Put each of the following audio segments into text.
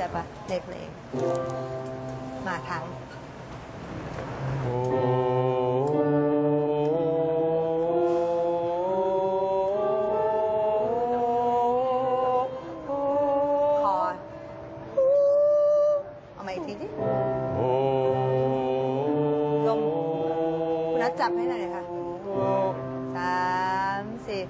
ใจปะในเพลง มาทั้งคอเอามาอีกทีดิลมคุณนัดจับให้หน่อยค่ะสามสี่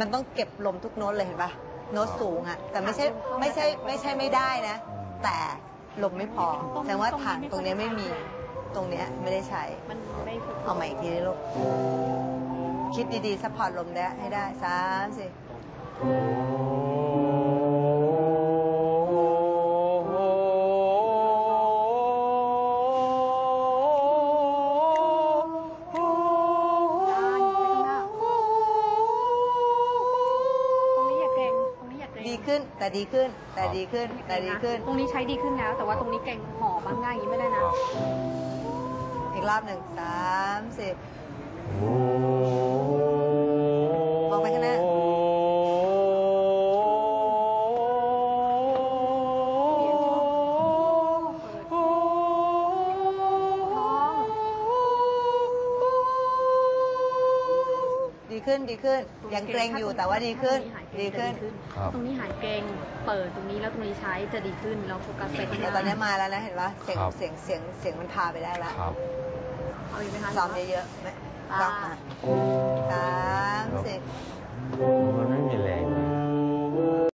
มันต้องเก็บลมทุกโน้ตเลยเห็นปะโน้ตสูงอะแต่ไม่ใช่ไม่ใช่ไม่ใช่ไม่ได้นะ แต่ลมไม่พอแสดงว่าฐานตรงเนี้ยไม่มีตรงเนี้ยไม่ได้ใช้มันไม่ฝึกเอาใหม่อีกทีดิลูกคิดดีๆซัพพอร์ตลมได้ให้ได้สามสี่ ดีขึ้นแต่ดีขึ้น แต่ดีขึ้นแต่ดีขึ้น ตรงนี้ใช้ดีขึ้นแล้ว แต่ว่าตรงนี้เกรงห่อบางง่ายอย่างนี้ไม่ได้นะ อีกรอบหนึ่งสามสี่ม ขึ้นดีขึ้น ยังเกรงอยู่แต่ว่าดีขึ้น ดีขึ้น ครับ ตรงนี้หายเกรงเปิดตรงนี้แล้วตรงนี้ใช้จะดีขึ้นเราโฟกัสไปข้างหแต่น้าตอนนี้มาแล้วนะเห็นปะเสียงครับ เสียงเสียงเสียงมันพาไปได้แล้วครับ เอาอีกไหมคะซ้อมเยอะๆไหมอ่าก็มา